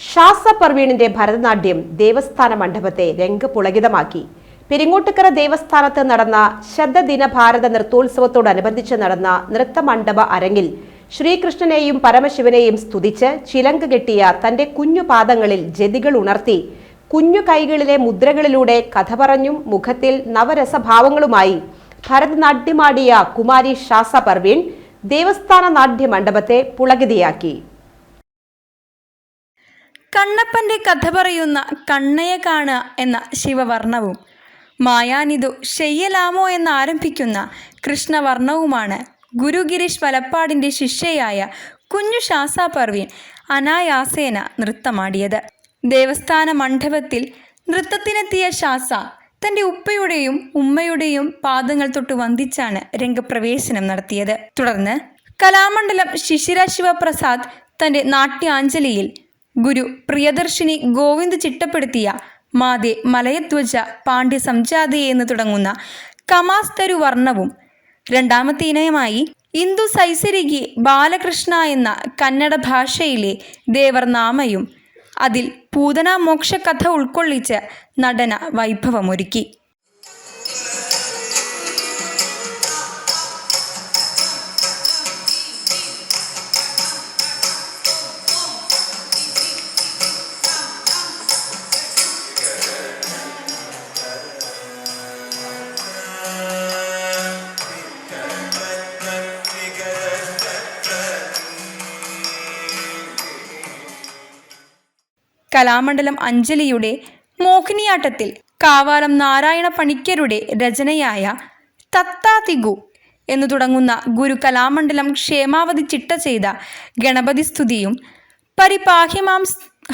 ഷാസ പർവീണിന്റെ ഭരതനാട്യം ദേവസ്ഥാന മണ്ഡപത്തെ രംഗപുളകിതമാക്കി. പെരിങ്ങോട്ടുകര ദേവസ്ഥാനത്ത് നടന്ന ശതദിന ഭാരത നൃത്തോത്സവത്തോടനുബന്ധിച്ച് നടന്ന നൃത്തമണ്ഡപ അരങ്ങിൽ ശ്രീകൃഷ്ണനെയും പരമശിവനെയും സ്തുതിച്ച് ചിലങ്ക് കെട്ടിയ തന്റെ കുഞ്ഞുപാദങ്ങളിൽ ജതികൾ ഉണർത്തി കുഞ്ഞു കൈകളിലെ മുദ്രകളിലൂടെ കഥ പറഞ്ഞും മുഖത്തിൽ നവരസഭാവങ്ങളുമായി ഭരതനാട്യമാടിയ കുമാരി ഷാസ പർവീൺ ദേവസ്ഥാന നാട്യ മണ്ഡപത്തെ പുളകിതയാക്കി. കണ്ണപ്പന്റെ കഥ പറയുന്ന കണ്ണയെ കാണുക എന്ന ശിവവർണവും മായാനിതു ശയ്യലാമോ എന്നാരംഭിക്കുന്ന കൃഷ്ണവർണവുമാണ് ഗുരു ഗിരീഷ് വലപ്പാടിന്റെ ശിഷ്യയായ കുഞ്ഞു ശാസാ പർവീൻ അനായാസേന നൃത്തമാടിയത്. ദേവസ്ഥാന മണ്ഡപത്തിൽ നൃത്തത്തിനെത്തിയ ശാസ തന്റെ ഉപ്പയുടെയും ഉമ്മയുടെയും പാദങ്ങൾ തൊട്ട് വന്ദിച്ചാണ് രംഗപ്രവേശനം നടത്തിയത്. തുടർന്ന് കലാമണ്ഡലം ശിശിര ശിവപ്രസാദ് തന്റെ നാട്യാഞ്ജലിയിൽ ഗുരു പ്രിയദർശിനി ഗോവിന്ദ് ചിട്ടപ്പെടുത്തിയ മാതേ മലയധ്വജ പാണ്ഡ്യ സംജാതയെ എന്ന് തുടങ്ങുന്ന കമാസ്തരു വർണവും രണ്ടാമത്തെ ഇനയമായി ഇന്ദു സൈസരികി ബാലകൃഷ്ണ എന്ന കന്നഡ ഭാഷയിലെ ദേവർനാമയും അതിൽ പൂതന മോക്ഷകഥ ഉൾക്കൊള്ളിച്ച് നടന വൈഭവമൊരുക്കി. കലാമണ്ഡലം അഞ്ജലിയുടെ മോഹിനിയാട്ടത്തിൽ കാവാലം നാരായണ പണിക്കരുടെ രചനയായ തത്താതിഗു എന്നു തുടങ്ങുന്ന ഗുരു കലാമണ്ഡലം ക്ഷേമാവധി ചിട്ട ചെയ്ത ഗണപതി സ്തുതിയും പരിപാഹ്യമാം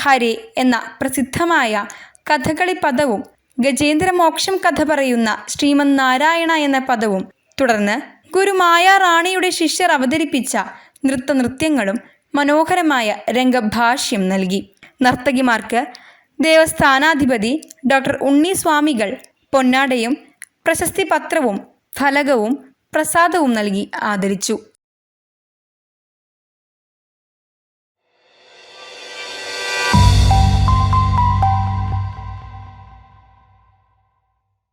ഹരെ എന്ന പ്രസിദ്ധമായ കഥകളി പദവും ഗജേന്ദ്രമോക്ഷം കഥ പറയുന്ന ശ്രീമന് നാരായണ എന്ന പദവും തുടർന്ന് ഗുരുമായ റാണിയുടെ ശിഷ്യർ അവതരിപ്പിച്ച നൃത്തനൃത്യങ്ങളും മനോഹരമായ രംഗഭാഷ്യം നൽകി. നർത്തകിമാർക്ക് ദേവസ്ഥാനാധിപതി ഡോക്ടർ ഉണ്ണി സ്വാമികൾ പൊന്നാടയും പ്രശസ്തി പത്രവും ഫലകവും പ്രസാദവും നൽകി ആദരിച്ചു.